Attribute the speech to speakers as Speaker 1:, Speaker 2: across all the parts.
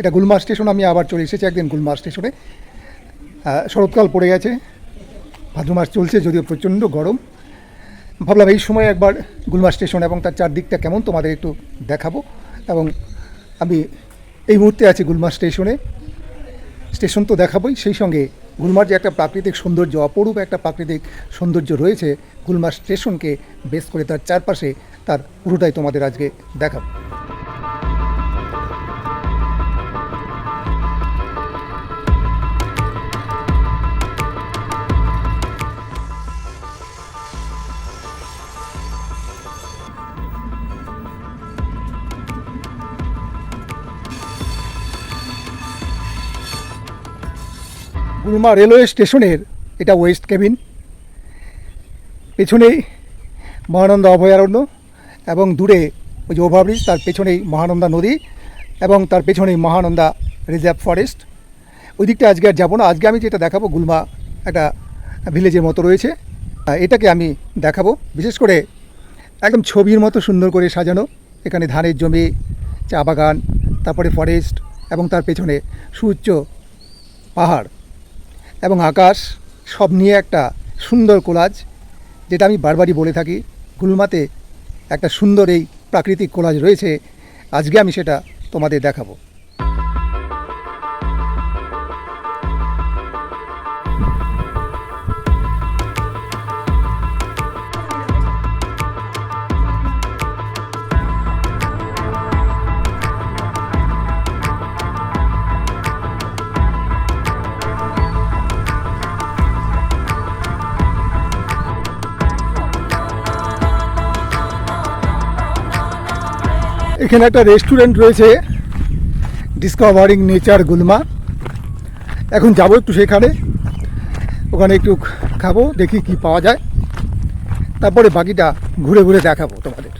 Speaker 1: এটা গুলমা স্টেশন, আমি আবার চলে এসেছি একদিন গুলমা স্টেশনে। শরৎকাল পড়ে গেছে, ভাদ্র মাস চলছে, যদিও প্রচণ্ড গরম। ভাবলাম এই সময় একবার গুলমা স্টেশন এবং তার চারদিকটা কেমন তোমাদের একটু দেখাবো। এবং আমি এই মুহূর্তে আছি গুলমা স্টেশনে। স্টেশন তো দেখাবোই, সেই সঙ্গে গুলমার যে একটা প্রাকৃতিক সৌন্দর্য, অপরূপ একটা প্রাকৃতিক সৌন্দর্য রয়েছে গুলমা স্টেশনকে বেস করে তার চারপাশে তার পুরোটাই তোমাদের আজকে দেখাবো। গুলমা রেলওয়ে স্টেশনের এটা ওয়েস্ট কেবিন পেছনেই মহানন্দা অভয়ারণ্য এবং দূরে ওই যে ওভারব্রিজ, তার পেছনেই মহানন্দা নদী এবং তার পেছনেই মহানন্দা রিজার্ভ ফরেস্ট। ওই দিকটা আজকে আর যাব না। আজকে আমি যেটা দেখাবো, গুলমা একটা ভিলেজের মতো রয়েছে। এটাকে আমি দেখাবো। বিশেষ করে একদম ছবির মতো সুন্দর করে সাজানো। এখানে ধানের জমি, চা বাগান, তারপরে ফরেস্ট এবং তার পেছনে সুউচ্চ পাহাড়। এবং আকাশ সব নিয়ে একটা সুন্দর কোলাজ, যেটা আমি বারবারই বলে থাকি, গুলমাতে একটা সুন্দর এই প্রাকৃতিক কোলাজ রয়েছে। আজকে আমি সেটা তোমাদের দেখাবো। এখানে একটা রেস্টুরেন্ট রয়েছে ডিসকভারিং নেচার গুলমা। এখন যাব একটু সেখানে, ওখানে একটু খাব, দেখি কি পাওয়া যায়। তারপরে বাকিটা ঘুরে ঘুরে দেখাবো তোমাদের।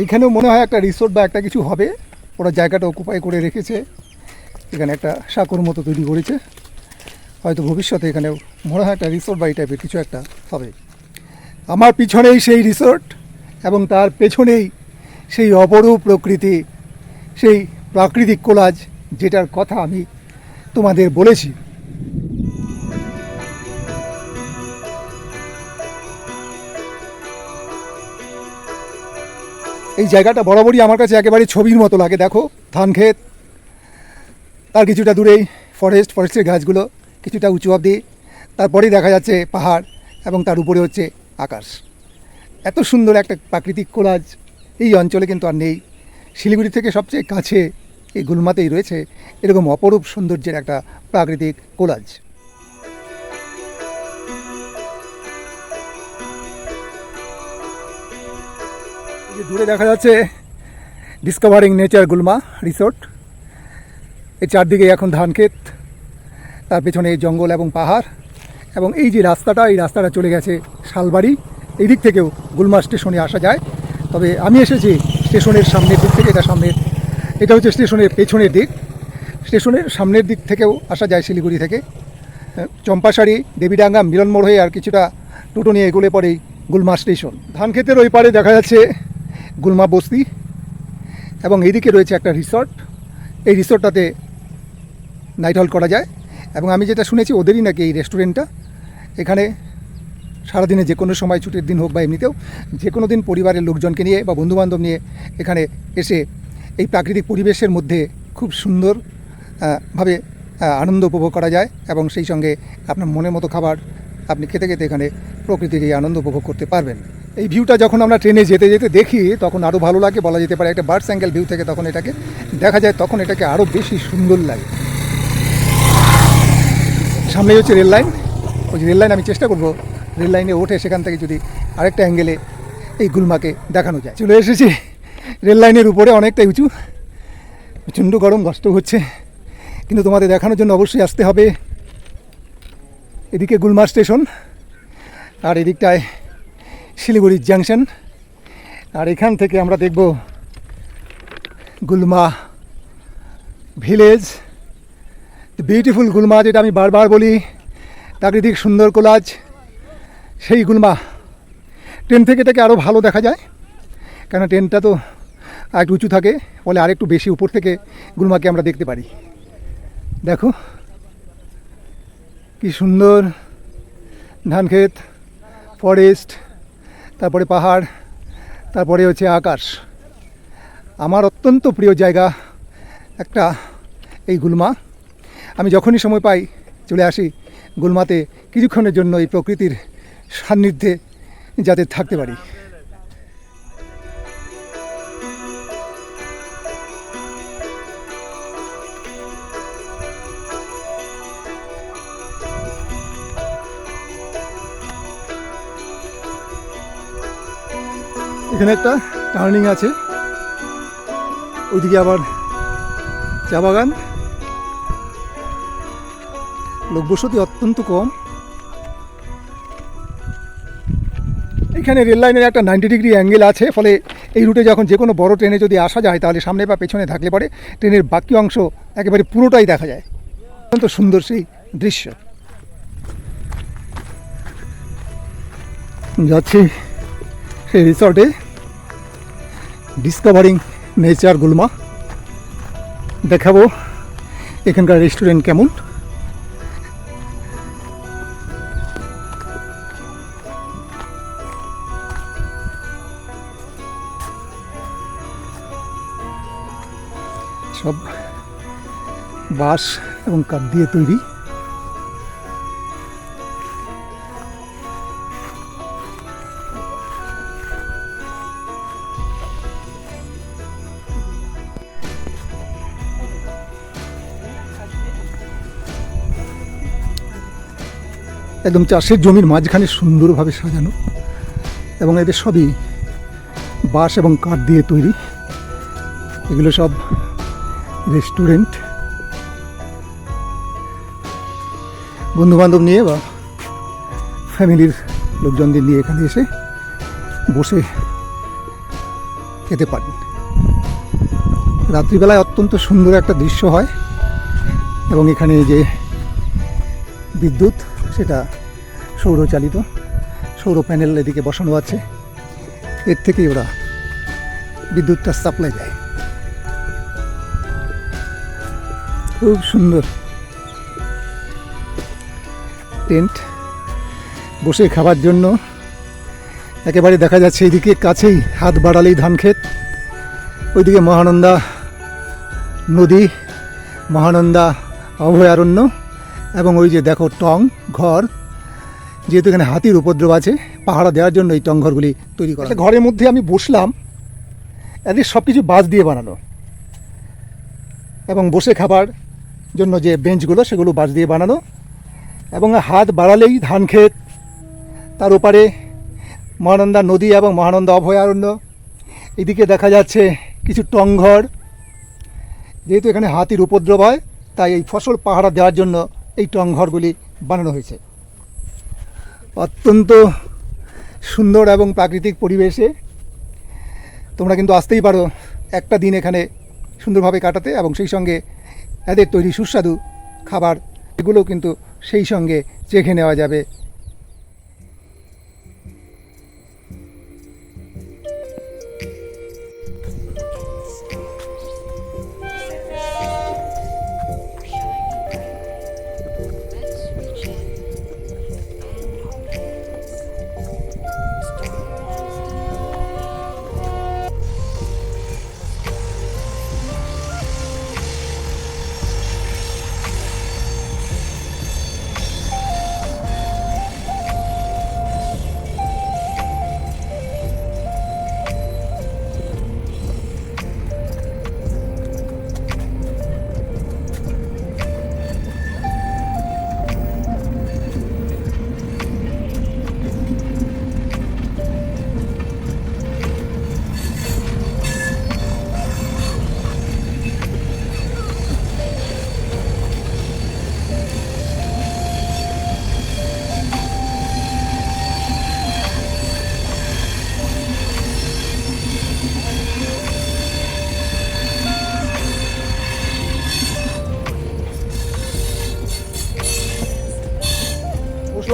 Speaker 1: এইখানেও মনে হয় একটা রিসোর্ট বা একটা কিছু হবে, ওরা জায়গাটা অকুপাই করে রেখেছে। এখানে একটা সাঁকোর মতো তৈরি করেছে। হয়তো ভবিষ্যতে এখানেও মনে হয় একটা রিসোর্ট বা এই টাইপের কিছু একটা হবে। আমার পিছনেই সেই রিসোর্ট এবং তার পেছনেই সেই অপরূপ প্রকৃতি, সেই প্রাকৃতিক কোলাজ যেটার কথা আমি তোমাদের বলেছি। এই জায়গাটা বরাবরই আমার কাছে একেবারে ছবির মতো লাগে, দেখো ধান ক্ষেত তার কিছুটা দূরেই ফরেস্ট ফরেস্টের গাছগুলো কিছুটা উঁচু অবধি। তারপরেই দেখা যাচ্ছে পাহাড় এবং তার উপরে হচ্ছে আকাশ। এত সুন্দর একটা প্রাকৃতিক কোলাজ এই অঞ্চলে কিন্তু আর নেই। শিলিগুড়ি থেকে সবচেয়ে কাছে এই গুলমাতেই রয়েছে এরকম অপরূপ সৌন্দর্যের একটা প্রাকৃতিক কোলাজ। দূরে দেখা যাচ্ছে ডিসকভারিং নেচার গুলমা রিসোর্ট এর চারদিকে এখন ধান ক্ষেত তার পেছনে জঙ্গল এবং পাহাড়, এবং এই যে রাস্তাটা, এই রাস্তাটা চলে গেছে শালবাড়ি। এই দিক থেকেও গুলমা স্টেশনে আসা যায়। তবে আমি এসেছি স্টেশনের সামনের দিক থেকে, এটা সামনের, এটা হচ্ছে স্টেশনের পেছনের দিক। স্টেশনের সামনের দিক থেকেও আসা যায় শিলিগুড়ি থেকে। চম্পাশাড়ি, দেবীডাঙ্গা, মিলনমোড় হয়ে আর কিছুটা টোটো নিয়ে এগুলো পরেই গুলমা স্টেশন। ধান ক্ষেতের ওই পারে দেখা যাচ্ছে গুলমা বস্তি, এবং এইদিকে রয়েছে একটা রিসর্ট। এই রিসর্টটাতে নাইট হল করা যায়। এবং আমি যেটা শুনেছি, ওদেরই নাকি এই রেস্টুরেন্টটা। এখানে সারাদিনে যে কোনো সময় ছুটির দিন হোক বা এমনিতেও যে কোনো দিন পরিবারের লোকজনকে নিয়ে বা বন্ধুবান্ধব নিয়ে এখানে এসে এই প্রাকৃতিক পরিবেশের মধ্যে খুব সুন্দর ভাবে আনন্দ উপভোগ করা যায় এবং সেই সঙ্গে আপনার মনের মতো খাবার আপনি খেতে খেতে এখানে প্রকৃতির এই আনন্দ উপভোগ করতে পারবেন। এই ভিউটা যখন আমরা ট্রেনে যেতে যেতে দেখি, তখন আরও ভালো লাগে, বলা যেতে পারে একটা বার্ডস অ্যাঙ্গেল ভিউ থেকে তখন এটাকে দেখা যায়, তখন এটাকে আরও বেশি সুন্দর লাগে। সামনেই হচ্ছে রেল লাইন। ওই রেল লাইন আমি চেষ্টা করব। রেল লাইনে ওঠে সেখান থেকে যদি আরেকটা অ্যাঙ্গেলে এই গুলমাকে দেখানো যায়। চলে এসেছি রেল লাইনের উপরে অনেকটাই উঁচু। প্রচণ্ড গরম কষ্ট হচ্ছে। কিন্তু তোমাদের দেখানোর জন্য অবশ্যই আসতে হবে। এদিকে গুলমা স্টেশন আর এদিকটায় শিলিগুড়ি জাংশন। আর এখান থেকে আমরা দেখব গুলমা ভিলেজ। বিউটিফুল গুলমা যেটা আমি বারবার বলি, প্রাকৃতিক সুন্দর কোলাজ, সেই গুলমা ট্রেন থেকে থেকে আরও ভালো দেখা যায় কেন ট্রেনটা তো একটু উঁচু থাকে, ফলে আরেকটু বেশি উপর থেকে গুলমাকে আমরা দেখতে পারি। দেখো, কি সুন্দর ধান ক্ষেত ফরেস্ট তারপরে পাহাড়, তারপরে হচ্ছে আকাশ। আমার অত্যন্ত প্রিয় জায়গা একটা এই গুলমা আমি যখনই সময় পাই চলে আসি গুলমাতে কিছুক্ষণের জন্য এই প্রকৃতির সান্নিধ্যে যাতে থাকতে পারি। এখানে একটা টার্নিং আছে। ওইদিকে আবার চা বাগান। লোকবসতি অত্যন্ত কম। এখানে রেল লাইনের একটা নাইনটি ডিগ্রি অ্যাঙ্গেল আছে, ফলে এই রুটে যখন যে কোনো বড় ট্রেনে যদি আসা যায়, তাহলে সামনে বা পেছনে থাকলে পরে ট্রেনের বাকি অংশ একেবারে পুরোটাই দেখা যায়। অত্যন্ত সুন্দর সেই দৃশ্য। যাচ্ছি সেই রিসর্টে ডিসকভারিং নেচার গুলমা দেখাবো এখানকার রেস্টুরেন্ট কেমন। বাঁশ এবং কাঠ দিয়ে তৈরি। একদম চাষের জমির মাঝখানে সুন্দরভাবে সাজানো এবং এদের সবই বাঁশ এবং কাঠ দিয়ে তৈরি। এগুলো সব রেস্টুরেন্ট বন্ধু বান্ধব নিয়ে বা ফ্যামিলির লোকজনদের নিয়ে এখানে এসে বসে খেতে পারেন। রাত্রিবেলায় অত্যন্ত সুন্দর একটা দৃশ্য হয় এবং এখানে যে বিদ্যুৎ, সেটা সৌরচালিত, সৌর প্যানেল এদিকে বসানো আছে। এর থেকেই ওরা বিদ্যুৎটা সাপ্লাই দেয়। খুব সুন্দর। টেন্ট বসে খাবার জন্য। একেবারে দেখা যাচ্ছে এইদিকে কাছেই হাত বাড়ালেই ধান ক্ষেত। ওইদিকে মহানন্দা নদী, মহানন্দা অভয়ারণ্য এবং ওই যে দেখো টং ঘর, যেহেতু এখানে হাতির উপদ্রব আছে, পাহারা দেওয়ার জন্য এই টং ঘরগুলি তৈরি করা ঘরের মধ্যে আমি বসলাম, এদের সব কিছু বাঁশ দিয়ে বানানো এবং বসে খাবার জন্য যে বেঞ্চগুলো, সেগুলো বাঁশ দিয়ে বানানো। এবং হাত বাড়ালেই ধান ক্ষেত। তার ওপারে মহানন্দা নদী এবং মহানন্দা অভয়ারণ্য। এদিকে দেখা যাচ্ছে কিছু টংঘর যেহেতু এখানে হাতির উপদ্রব হয়, তাই এই ফসল পাহারা দেওয়ার জন্য এই টংঘরগুলি বানানো হয়েছে। অত্যন্ত সুন্দর এবং প্রাকৃতিক পরিবেশে। তোমরা কিন্তু আসতেই পারো, একটা দিন এখানে সুন্দরভাবে কাটাতে এবং সেই সঙ্গে এদের তৈরি সুস্বাদু খাবার, এগুলোও কিন্তু সেই সঙ্গে চেখে নেওয়া যাবে।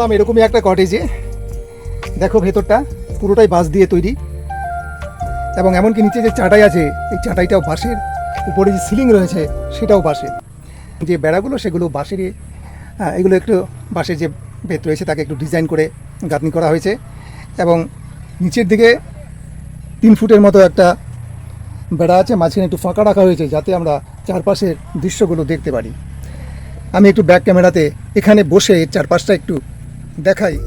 Speaker 1: বসলাম এরকমই একটা কটেজে দেখো ভেতরটা, পুরোটাই বাঁশ দিয়ে তৈরি। এবং এমনকি নিচে যে চাটাই আছে, এই চাটাইটাও বাঁশের। উপরে যে সিলিং রয়েছে, সেটাও বাঁশের। যে বেড়াগুলো, সেগুলো বাঁশেরই। এগুলো একটু বাঁশের যে ভেত রয়েছে, তাকে একটু ডিজাইন করে গাঁথনি করা হয়েছে। এবং নিচের দিকে তিন ফুটের মতো একটা বেড়া আছে, মাঝখানে একটু ফাঁকা রাখা হয়েছে, যাতে আমরা চারপাশের দৃশ্যগুলো দেখতে পারি। আমি একটু ব্যাক ক্যামেরাতে এখানে বসে চারপাশটা একটু দেখাই।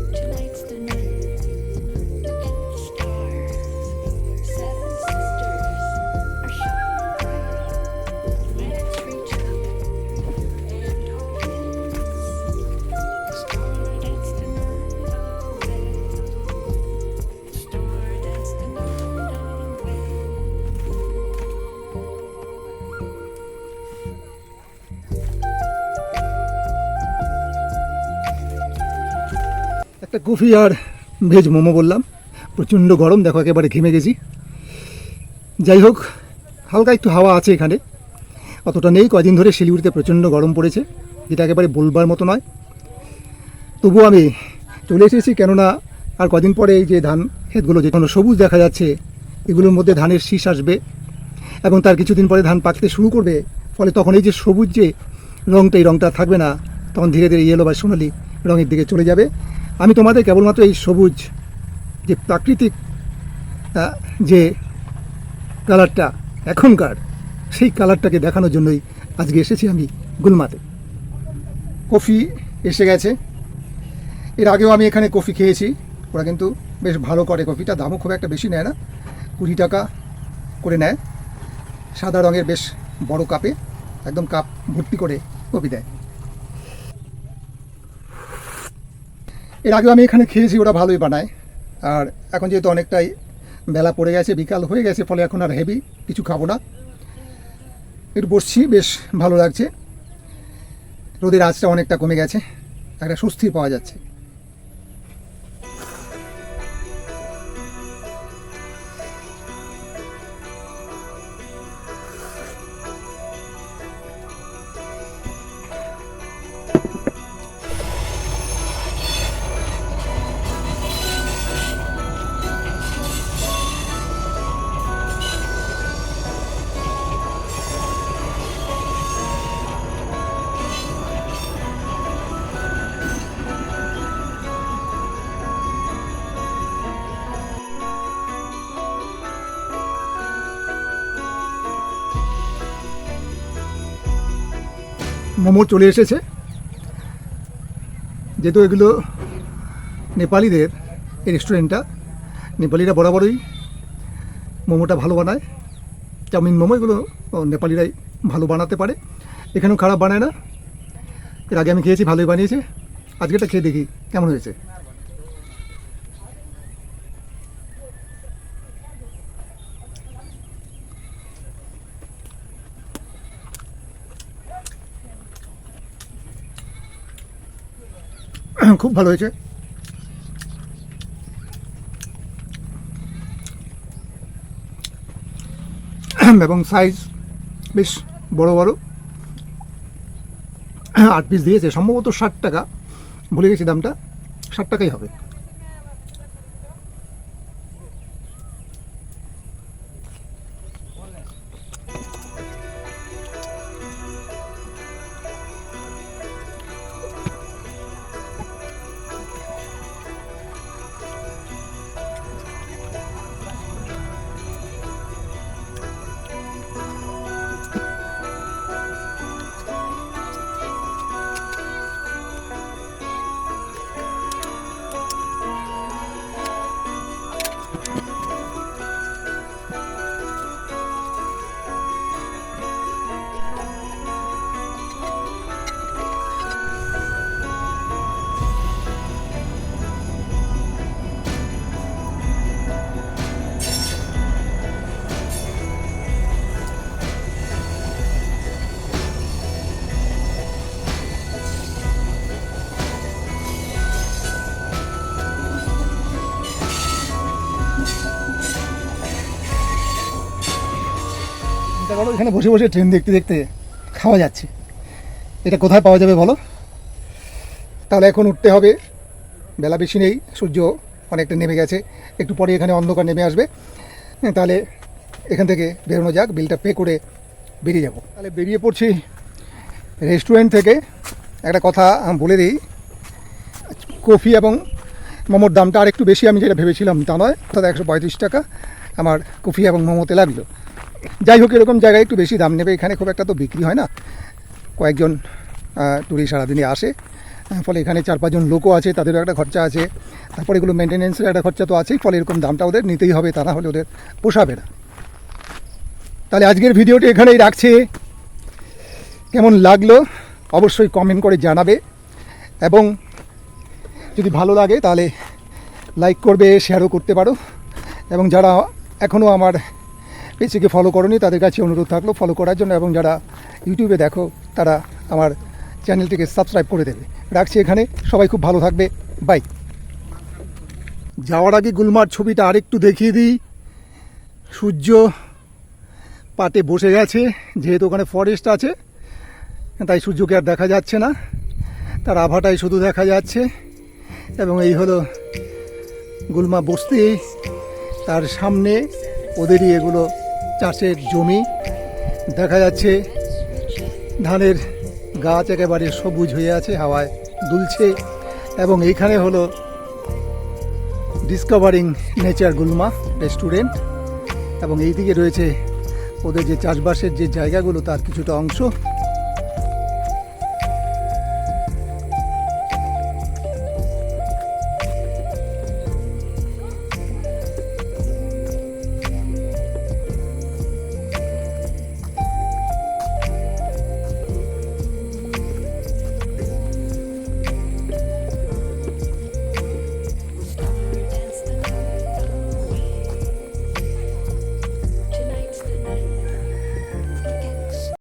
Speaker 1: কফি আর ভেজ মোমো বললাম। প্রচণ্ড গরম, দেখো একেবারে ঘেমে গেছি। যাই হোক, হালকা একটু হাওয়া আছে এখানে। অতটা নেই কয়দিন ধরে শিলিগুড়িতে প্রচণ্ড গরম পড়েছে, যেটা একেবারে বলবার মতো নয়। তবুও আমি চলে এসেছি, কেননা আর কদিন পরে এই যে ধান ক্ষেতগুলো যে কোনো সবুজ দেখা যাচ্ছে, এগুলোর মধ্যে ধানের শীষ আসবে এবং তার কিছুদিন পরে ধান পাকতে শুরু করবে। ফলে তখন এই যে সবুজ যে রঙটা এই রঙটা থাকবে না, তখন ধীরে ধীরে ইয়েলো বা সোনালি রঙের দিকে চলে যাবে। আমি তোমাদের কেবলমাত্র এই সবুজ যে প্রাকৃতিক যে কালারটা এখনকার, সেই কালারটাকে দেখানোর জন্যই আজকে এসেছি আমি গুলমাতে। কফি এসে গেছে। এর আগেও আমি এখানে কফি খেয়েছি। ওরা কিন্তু বেশ ভালো করে কফিটা, দামও খুব একটা বেশি নেয় না। কুড়ি টাকা করে নেয়। সাদা রঙের বেশ বড় কাপে, একদম কাপ ভর্তি করে কফি দেয়। এর আগেও আমি এখানে খেয়েছি, ওরা ভালোই বানায়। আর এখন যেহেতু অনেকটাই বেলা পড়ে গেছে, বিকাল হয়ে গেছে, ফলে এখন আর হেভি কিছু খাব না। একটু বসছি, বেশ ভালো লাগছে। রোদের আঁচটা অনেকটা কমে গেছে, একটা স্বস্তি পাওয়া যাচ্ছে। মোমো চলে এসেছে। যেহেতু এগুলো নেপালিদের এই রেস্টুরেন্টটা নেপালিরা বরাবরই মোমোটা ভালো বানায়। চাউমিন মোমো এগুলো নেপালিরাই ভালো বানাতে পারে। এখানেও খারাপ বানায় না। এর আগে আমি খেয়েছি, ভালোই বানিয়েছে। আজকেটা খেয়ে দেখি, কেমন হয়েছে? খুব ভালো হয়েছে। এবং সাইজ বেশ বড় বড়। আট পিস দিয়েছে, সম্ভবত ষাট টাকা। ভুলে গেছি দামটা, ষাট টাকাই হবে। এখানে বসে বসে ট্রেন দেখতে দেখতে খাওয়া যাচ্ছে। এটা কোথায় পাওয়া যাবে বলো? তাহলে এখন উঠতে হবে। বেলা বেশি নেই, সূর্য অনেকটা নেমে গেছে। একটু পরে এখানে অন্ধকার নেমে আসবে। তাহলে এখান থেকে বেরোনো যাক, বিলটা পে করে বেরিয়ে যাব। তাহলে বেরিয়ে পড়ছি রেস্টুরেন্ট থেকে। একটা কথা আমি বলে দিই, কফি এবং মোমোর দামটা আর একটু বেশি, আমি যেটা ভেবেছিলাম তা নয়। অর্থাৎ একশো পঁয়ত্রিশ টাকা আমার কফি এবং মোমোতে লাগল। যাই হোক, এরকম জায়গায় একটু বেশি দাম নেবে। এখানে খুব একটা তো বিক্রি হয় না। কয়েকজন টুরিস্ট সারাদিনই আসে। ফলে এখানে চার পাঁচজন লোকও আছে, তাদেরও একটা খরচা আছে। তারপরে এগুলো মেনটেনেন্সের একটা খরচা তো আছেই, ফলে এরকম দামটা ওদের নিতেই হবে তা না হলে ওদের পোষাবে না। তাহলে আজকের ভিডিওটি এখানেই রাখছি। কেমন লাগল অবশ্যই কমেন্ট করে জানাবে। এবং যদি ভালো লাগে তাহলে লাইক করবে শেয়ারও করতে পারো। এবং যারা এখনও আমার পেজটিকে ফলো করনি, তাদের কাছে অনুরোধ থাকল ফলো করার জন্য এবং যারা ইউটিউবে দেখো, তারা আমার চ্যানেলটিকে সাবস্ক্রাইব করে দেবে। রাখছি এখানে, সবাই খুব ভালো থাকবে বাই যাওয়ার আগে গুলমার ছবিটা আরেকটু দেখিয়ে দিই। সূর্য পাটে বসে গেছে, যেহেতু ওখানে ফরেস্ট আছে, তাই সূর্যকে আর দেখা যাচ্ছে না। তার আভাটাই শুধু দেখা যাচ্ছে। এবং এই হলো গুলমা বস্তি তার সামনে ওদেরই এগুলো চাষের জমি। দেখা যাচ্ছে ধানের গাছ একেবারে সবুজ হয়ে আছে, হাওয়ায় দুলছে। এবং এইখানে হলো ডিসকভারিং নেচার গুলমা রেস্টুরেন্ট এবং এইদিকে রয়েছে ওদের যে চাষবাসের যে জায়গাগুলো, তার কিছুটা অংশ।